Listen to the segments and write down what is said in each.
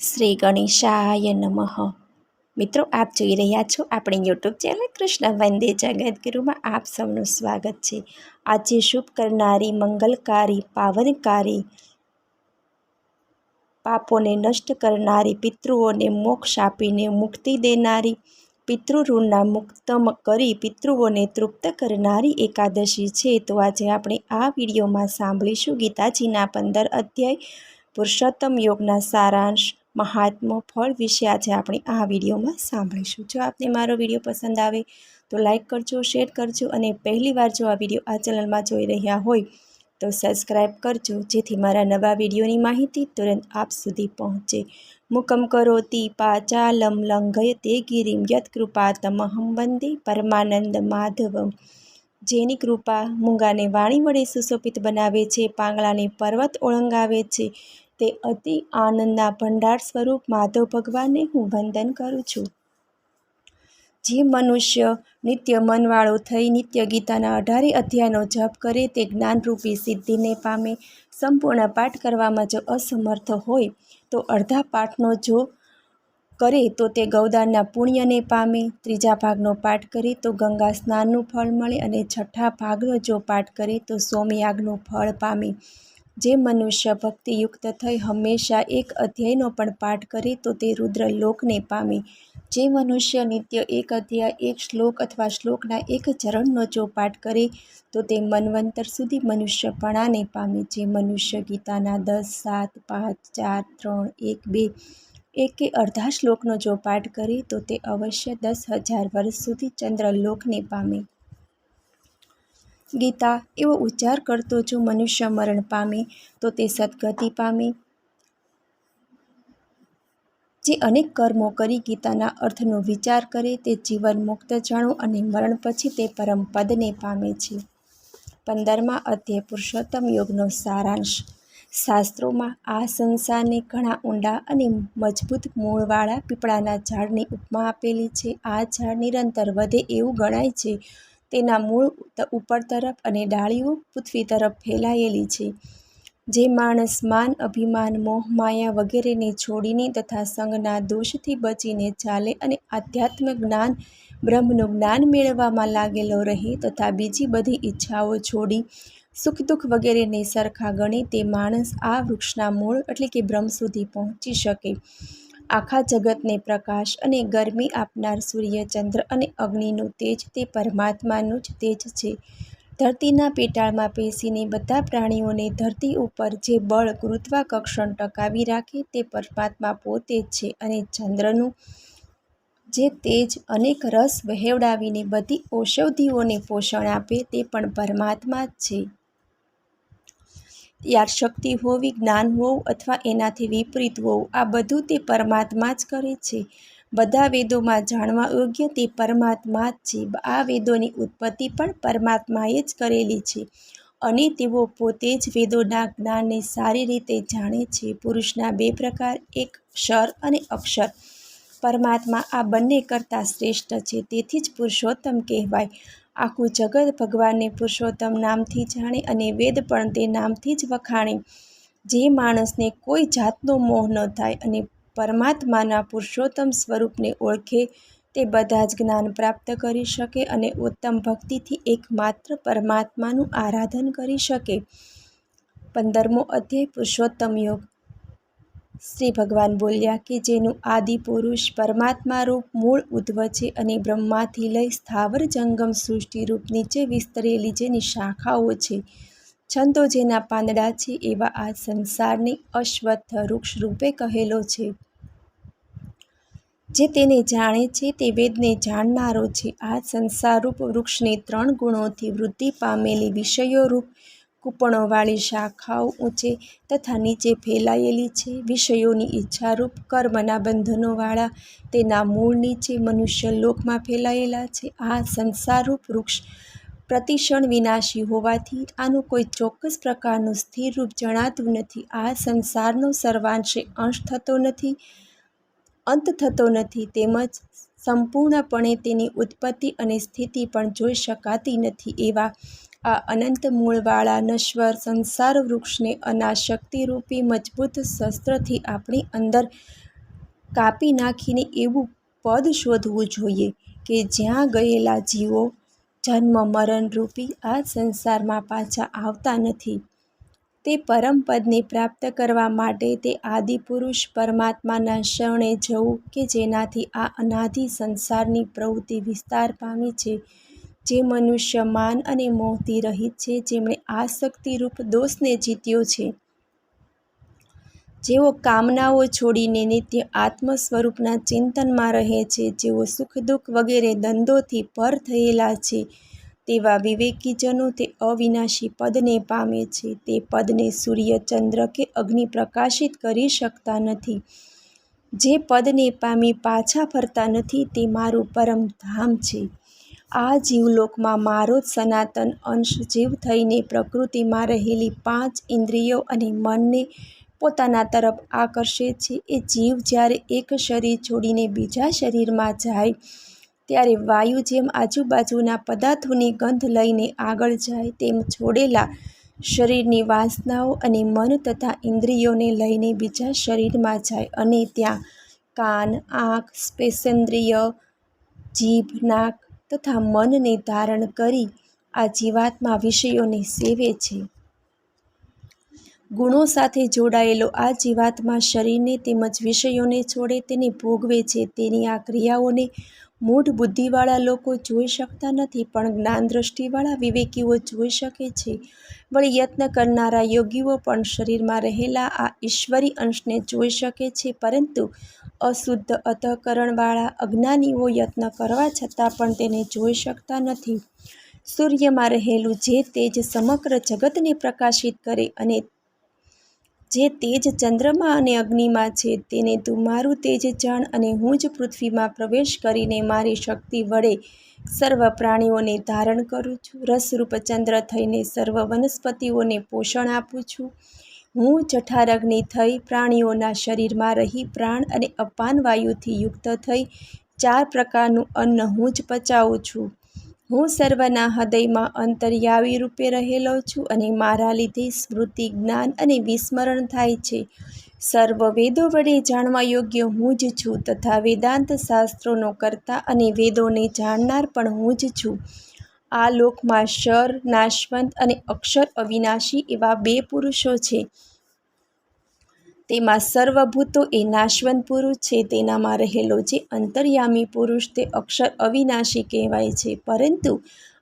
શ્રી ગણેશાય નમઃ. મિત્રો, આપ જોઈ રહ્યા છો આપણી યુટ્યુબ ચેનલ કૃષ્ણ વંદે જગદગુરુમાં આપ સૌનું સ્વાગત છે. આજે શુભ કરનારી, મંગલકારી, પાવનકારી, પાપોને નષ્ટ કરનારી, પિતૃઓને મોક્ષ આપીને મુક્તિ દેનારી, પિતૃઋણના મુક્ત કરી પિતૃઓને તૃપ્ત કરનારી એકાદશી છે. તો આજે આપણે આ વિડીયોમાં સાંભળીશું ગીતાજીના પંદર અધ્યાય પુરુષોત્તમ યોગના સારાંશ. મહાત્મો ફળ વિશે આજે આપણે આ વિડીયોમાં સાંભળીશું. જો આપને મારો વીડિયો પસંદ આવે તો લાઇક કરજો, શેર કરજો અને પહેલીવાર જો આ વીડિયો આ ચેનલમાં જોઈ રહ્યા હોય તો સબસ્ક્રાઈબ કરજો, જેથી મારા નવા વિડીયોની માહિતી તુરંત આપ સુધી પહોંચે. મુકમ કરોતિ પાચાલમ લંઘય તે ગિરિમ યત કૃપા તમહમ વંદે પરમાનંદ માધવમ. જેની કૃપા મૂંગાને વાણી વડે સુશોભિત બનાવે છે, પાંગળાને પર્વત ઓળંગાવે છે તે અતિ આનંદના ભંડાર સ્વરૂપ માધવ ભગવાનને હું વંદન કરું છું. જે મનુષ્ય નિત્ય મનવાળો થઈ નિત્ય ગીતાના અઢારે અધ્યાયનો જપ કરે તે જ્ઞાનરૂપી સિદ્ધિને પામે, સંપૂર્ણ પાઠ કરવામાં જો અસમર્થ હોય, તો અડધા પાઠનો જો કરે તો તે ગૌદાનના પુણ્યને પામે, ત્રીજા ભાગનો પાઠ કરે તો ગંગા સ્નાનનું ફળ મળે અને છઠ્ઠા ભાગનો જો પાઠ કરે તો સોમયાગનું ફળ પામે. જે મનુષ્ય ભક્તિયુક્ત થઈ હંમેશા એક અધ્યાયનો પણ પાઠ કરે તો તે રુદ્રલોકને પામે. જે મનુષ્ય નિત્ય એક અધ્યાય, એક શ્લોક અથવા શ્લોકના એક ચરણનો જો પાઠ કરે તો તે મનવંતર સુધી મનુષ્યપણાને પામે. જે મનુષ્ય ગીતાના દસ, સાત, પાંચ, ચાર, ત્રણ, એક, બે, એક કે અડધા શ્લોકનો જો પાઠ કરે તો તે અવશ્ય દસ હજાર વર્ષ સુધી ચંદ્રલોકને પામે. ગીતા, એવો ઉચ્ચાર કરતો જો મનુષ્ય મરણ પામે તો તે સદગતિ પામે. જે અનેક કર્મો કરી ગીતાના અર્થનો વિચાર કરે, તે જીવન મુક્ત જાણો અને મરણ પછી તે પરમ પદને પામે છે. પંદરમા અધ્યય, પુરુષોત્તમ યોગનો સારાંશ. શાસ્ત્રોમાં આ સંસારને ઘણા ઊંડા અને મજબૂત મૂળવાળા પીપળાના ઝાડની ઉપમા આપેલી છે. આ ઝાડ નિરંતર વધે એવું ગણાય છે. તેના મૂળ ઉપર તરફ અને ડાળીઓ પૃથ્વી તરફ ફેલાયેલી છે. જે માણસ માન, અભિમાન, મોહ, માયા વગેરેને છોડીને તથા સંઘના દોષથી બચીને ચાલે અને આધ્યાત્મ જ્ઞાન, બ્રહ્મનું જ્ઞાન મેળવવામાં લાગેલો રહે તથા બીજી બધી ઈચ્છાઓ છોડી સુખ દુઃખ વગેરેને સરખા ગણે તે માણસ આ વૃક્ષના મૂળ એટલે કે બ્રહ્મ સુધી પહોંચી શકે. આખા જગતને પ્રકાશ અને ગરમી આપનાર સૂર્ય, ચંદ્ર અને અગ્નિનું તેજ તે પરમાત્માનું જ તેજ છે. ધરતીના પેટાળમાં પેસીને બધા પ્રાણીઓને ધરતી ઉપર જે બળ ગુરુત્વાકર્ષણ ટકાવી રાખે તે પરમાત્મા પોતે જ છે અને ચંદ્રનું જે તેજ અનેક રસ વહેવડાવીને બધી ઔષધિઓને પોષણ આપે તે પણ પરમાત્મા જ છે. યાર શક્તિ હોવી, જ્ઞાન હોવું અથવા એનાથી વિપરીત હોવું, આ બધું તે પરમાત્મા જ કરે છે. બધા વેદોમાં જાણવા યોગ્ય તે પરમાત્મા જ છે. આ વેદોની ઉત્પત્તિ પણ પરમાત્માએ જ કરેલી છે અને તેઓ પોતે જ વેદોના જ્ઞાનને સારી રીતે જાણે છે. પુરુષના બે પ્રકાર, એક ક્ષર અને અક્ષર. પરમાત્મા આ બંને કરતાં શ્રેષ્ઠ છે. તેથી જ પુરુષોત્તમ કહેવાય. આખું જગત ભગવાનને પુરુષોત્તમ નામથી જાણે અને વેદ પણ તે નામથી જ વખાણે. જે માણસને કોઈ જાતનો મોહ ન થાય અને પરમાત્માના પુરુષોત્તમ સ્વરૂપને ઓળખે, તે બધા જ જ્ઞાન પ્રાપ્ત કરી શકે અને ઉત્તમ ભક્તિથી એકમાત્ર પરમાત્માનું આરાધન કરી શકે. પંદરમો અધ્યાય, પુરુષોત્તમ યોગ. શ્રી ભગવાન બોલ્યા કે જેનું આદિ પુરુષ પરમાત્મા રૂપ મૂળ ઉદ્ભવ છે અને બ્રહ્માથી લઈ સ્થાવર જંગમ સૃષ્ટિ રૂપ નીચે વિસ્તરેલી જેની શાખાઓ છે, છંદો જેના પાંદડા છે એવા આ સંસારને અશ્વત્થ વૃક્ષ રૂપે કહેલો છે. જે તેને જાણે છે તે વેદને જાણનારો છે. આ સંસારરૂપ વૃક્ષને ત્રણ ગુણોથી વૃદ્ધિ પામેલી વિષયોરૂપ કૂપણોવાળી શાખાઓ ઊંચે તથા નીચે ફેલાયેલી છે. વિષયોની ઈચ્છારૂપ કર્મના બંધનોવાળા તેના મૂળ નીચે મનુષ્ય લોકમાં ફેલાયેલા છે. આ સંસારરૂપ વૃક્ષ પ્રતિક્ષણ વિનાશી હોવાથી આનું કોઈ ચોક્કસ પ્રકારનું સ્થિર રૂપ જણાતું નથી. આ સંસારનો સર્વાંશે અંશ થતો નથી, અંત થતો નથી તેમજ સંપૂર્ણપણે તેની ઉત્પત્તિ અને સ્થિતિ પણ જોઈ શકાતી નથી એવા આ અનંત મૂળવાળા નશ્વર સંસાર વૃક્ષને અનાશક્તિરૂપી મજબૂત શસ્ત્રથી આપણી અંદર કાપી નાખીને એવું પદ શોધવું જોઈએ કે જ્યાં ગયેલા જીવો જન્મ મરણરૂપી આ સંસારમાં પાછા આવતા નથી. તે પરમપદને પ્રાપ્ત કરવા માટે તે આદિપુરુષ પરમાત્માના શરણે જવું કે જેનાથી આ અનાદિ સંસારની પ્રવૃત્તિ વિસ્તાર પામી છે. જે મનુષ્ય માન અને મોહથી રહિત છે, જેમણે આસક્તિરૂપ દોષને જીત્યો છે. જેઓ કામનાઓ છોડીને નિત્ય આત્મ સ્વરૂપના ચિંતનમાં રહે છે, જેઓ સુખ-દુઃખ વગેરે દંદોથી પર થયેલા છે, તેવા વિવેકીજનો તે અવિનાશી પદને પામે છે. તે પદને સૂર્ય, ચંદ્ર કે અગ્નિ પ્રકાશિત કરી શકતા નથી. જે પદને પામી પાછા ફરતા નથી તે મારું પરમધામ છે. આ જીવલોકમાં મારો જ સનાતન અંશ જીવ થઈને પ્રકૃતિમાં રહેલી પાંચ ઇન્દ્રિયો અને મનને પોતાના તરફ આકર્ષે છે. એ જીવ જ્યારે એક શરીર છોડીને બીજા શરીરમાં જાય ત્યારે વાયુ જેમ આજુબાજુના પદાર્થોની ગંધ લઈને આગળ જાય તેમ છોડેલા શરીરની વાસનાઓ અને મન તથા ઇન્દ્રિયોને લઈને બીજા શરીરમાં જાય અને ત્યાં કાન, આંખ, સ્પેશેન્દ્રિય જીભ, નાક તથા મનને ધારણ કરી આ જીવાત્મા વિષયોને સેવે છે. ગુણો સાથે જોડાયેલો આ જીવાત્મા શરીરને તેમજ વિષયોને છોડે તેને ભોગવે છે. તેની આ ક્રિયાઓને મૂઢ બુદ્ધિવાળા લોકો જોઈ શકતા નથી, પણ જ્ઞાન દૃષ્ટિવાળા વિવેકીઓ જોઈ શકે છે. વળી યત્ન કરનારા યોગીઓ પણ શરીરમાં રહેલા આ ઈશ્વરી અંશને જોઈ શકે છે, પરંતુ અશુદ્ધ અંત:કરણવાળા અજ્ઞાનીઓ યત્ન કરવા છતાં પણ તેને જોઈ શકતા નથી. સૂર્યમાં રહેલું જે તેજ સમગ્ર જગતને પ્રકાશિત કરે અને જે તેજ ચંદ્રમાં અને અગ્નિમાં છે, તેને તું મારું તેજ જાણ અને હું જ પૃથ્વીમાં પ્રવેશ કરીને મારી શક્તિ વડે સર્વ પ્રાણીઓને ધારણ કરું છું. રસરૂપ ચંદ્ર થઈને સર્વ વનસ્પતિઓને પોષણ આપું છું. હું જઠરાગ્નિ થઈ, પ્રાણીઓના શરીરમાં રહી, પ્રાણ અને અપાન વાયુથી યુક્ત થઈ, ચાર પ્રકારનું અન્ન હું જ પચાવું છું. હું સર્વના હૃદયમાં અંતર્યામીરૂપે રહેલો છું અને મારા લીધે સ્મૃતિ, જ્ઞાન અને વિસ્મરણ થાય છે. સર્વ વેદો વડે જાણવા યોગ્ય હું જ છું તથા વેદાંત શાસ્ત્રોનો કર્તા અને વેદોને જાણનાર પણ હું જ છું. આ લોકમાં શર નાશવંત અને અક્ષર અવિનાશી એવા બે પુરુષો છે. તેમાં સર્વભૂતો એ નાશવંત પુરુષ છે. તેનામાં રહેલો જે અંતર્યામી પુરુષ તે અક્ષર અવિનાશી કહેવાય છે. પરંતુ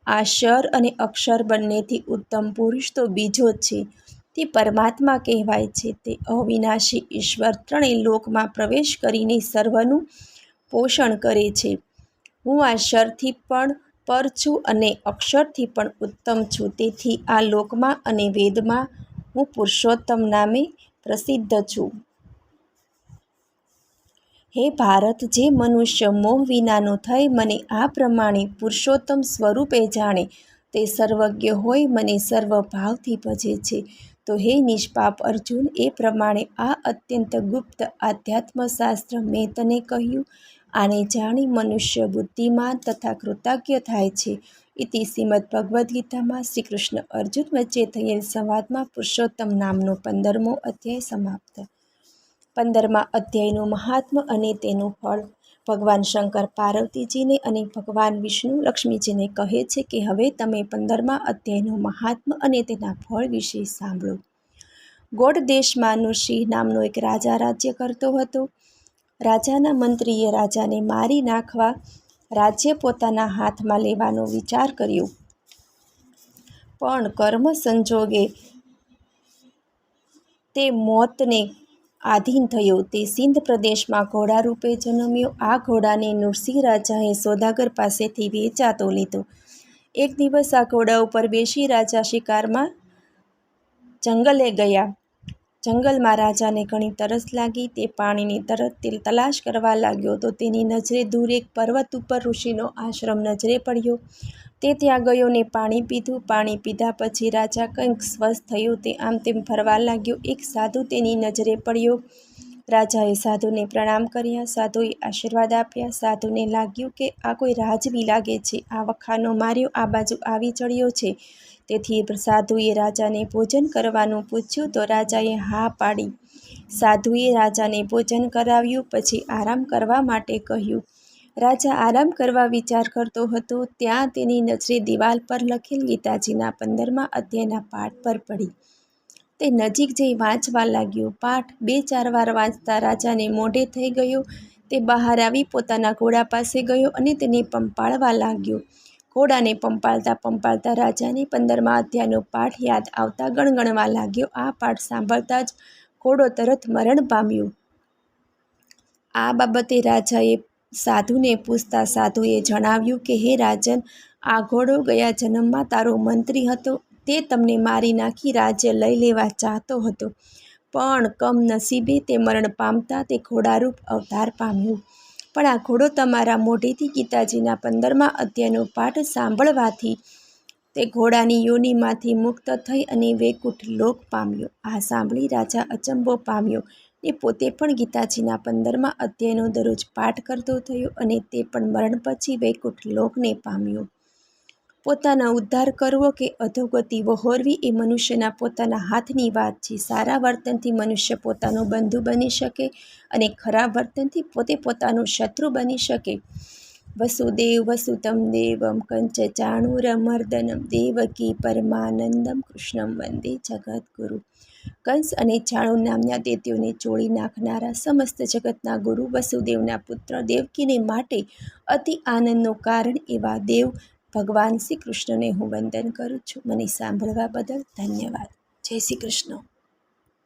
આ શર અને અક્ષર બંનેથી ઉત્તમ પુરુષ તો બીજો છે તે પરમાત્મા કહેવાય છે. તે અવિનાશી ઈશ્વર ત્રણેય લોકમાં પ્રવેશ કરીને સર્વનું પોષણ કરે છે. હું આ શરથી પણ પર છું અને અક્ષરથી પણ ઉત્તમ છું. તેથી આ લોકમાં અને વેદમાં હું પુરુષોત્તમ નામે પ્રસિદ્ધ છું. હે ભારત! જે મનુષ્ય મોહ વિનાનો થઈ, મને આ પ્રમાણે પુરુષોત્તમ સ્વરૂપે જાણે, તે સર્વજ્ઞ હોય, મને સર્વ ભાવથી ભજે છે. તો હે નિષ્પાપ અર્જુન! એ પ્રમાણે આ અત્યંત ગુપ્ત આધ્યાત્મશાસ્ત્ર મેં તને કહ્યું. આને જાણી મનુષ્ય બુદ્ધિમાન તથા કૃતજ્ઞ થાય છે. ઇતિ શ્રીમદ્ભગવદ્ગીતામાં શ્રીકૃષ્ણ અર્જુન વચ્ચે થયેલ સંવાદમાં પુરુષોત્તમ નામનો પંદરમો અધ્યાય સમાપ્ત. પંદરમા અધ્યાયનું મહાત્મ અને તેનું ફળ ભગવાન શંકર પાર્વતીજીને અને ભગવાન વિષ્ણુ લક્ષ્મીજીને કહે છે કે હવે તમે પંદરમા અધ્યાયનું મહાત્મ અને તેના ફળ વિશે સાંભળો. ગોડ દેશમાં નૃસિંહ નામનો એક રાજા રાજ્ય કરતો હતો. રાજાના મંત્રીએ રાજાને મારી નાખવા રાજ્ય પોતાના હાથમાં લેવાનો વિચાર કર્યો. પણ કર્મ સંજોગે તે મોતને આધીન થયો. તે સિંધ પ્રદેશમાં ઘોડા રૂપે જન્મ્યો. આ ઘોડાને નૃસિંહ રાજાએ સોદાગર પાસેથી વેચાતો લીધો. એક દિવસ આ ઘોડા ઉપર બેસી રાજા શિકારમાં જંગલે ગયા. જંગલમાં રાજાને ઘણી તરસ લાગી. તે પાણીની તરત તે તલાશ કરવા લાગ્યો તો તેની નજરે દૂર એક પર્વત ઉપર ઋષિનો આશ્રમ નજરે પડ્યો. તે ત્યાં ગયો ને પાણી પીધું. પાણી પીધા પછી રાજા કંઈક સ્વસ્થ થયો. તે આમ તેમ ફરવા લાગ્યો. એક સાધુ તેની નજરે પડ્યો. રાજાએ સાધુને પ્રણામ કર્યા, સાધુએ આશીર્વાદ આપ્યા. સાધુને લાગ્યું કે આ કોઈ રાજવી લાગે છે. આ વખાનો માર્યો, આ બાજુ આવી ચડ્યો છે. તેથી સાધુએ રાજાને ભોજન કરવાનું પૂછ્યું તો રાજાએ હા પાડી. સાધુએ રાજાને ભોજન કરાવ્યું, પછી આરામ કરવા માટે કહ્યું, રાજા આરામ કરવા વિચાર કરતો હતો. ત્યાં તેની નજરે દિવાલ પર લખેલ ગીતાજીના પંદરમા અધ્યાયના પાઠ પર પડી. તે નજીક જઈ વાંચવા લાગ્યો. પાઠ બે ચાર વાર વાંચતા રાજાને મોઢે થઈ ગયો. તે બહાર આવી પોતાના ઘોડા પાસે ગયો અને તેને પંપાળવા લાગ્યો. ઘોડાને પંપાળતા પંપાળતા રાજાને પંદરમા અધ્યાયનો પાઠ યાદ આવતા ગણગણવા લાગ્યો. આ પાઠ સાંભળતા જ ઘોડો તરત મરણ પામ્યો. આ બાબતે રાજાએ સાધુને પૂછતા સાધુએ જણાવ્યું કે, હે રાજન, આ ઘોડો ગયા જન્મમાં તારો મંત્રી હતો. તે તમને મારી નાખી રાજ્ય લઈ લેવા ચાહતો હતો. પણ કમનસીબે તે મરણ પામતા તે ઘોડારૂપ અવતાર પામ્યું. પણ આ ઘોડો તમારા મોઢેથી ગીતાજીના પંદરમા અધ્યાયનો પાઠ સાંભળવાથી તે ઘોડાની યોનિમાંથી મુક્ત થઈ અને વૈકુંઠ લોક પામ્યો. આ સાંભળી રાજા અચંબો પામ્યો ને પોતે પણ ગીતાજીના પંદરમા અધ્યાયનો દરરોજ પાઠ કરતો થયો અને તે પણ મરણ પછી વૈકુંઠ લોકને પામ્યો. પોતાનો ઉદ્ધાર કરવો કે અધોગતિ વહોરવી એ મનુષ્યના પોતાના હાથની વાત છે. સારા વર્તનથી મનુષ્ય પોતાનો બંધુ બની શકે અને ખરાબ વર્તનથી પોતે પોતાનો શત્રુ બની શકે. વસુદેવ વસુતમ દેવમ કંચ ચાણુરમર્દનમ દેવકી પરમાનંદમ કૃષ્ણમ વંદે જગદગુરુ. કંસ અને ચાણુ નામના દેત્યોને ચોળી નાખનારા સમસ્ત જગતના ગુરુ વસુદેવના પુત્ર દેવકીને માટે અતિ આનંદનું કારણ એવા દેવ ભગવાન શ્રી કૃષ્ણને હું વંદન કરું છું. મને સાંભળવા બદલ ધન્યવાદ. જય શ્રી કૃષ્ણ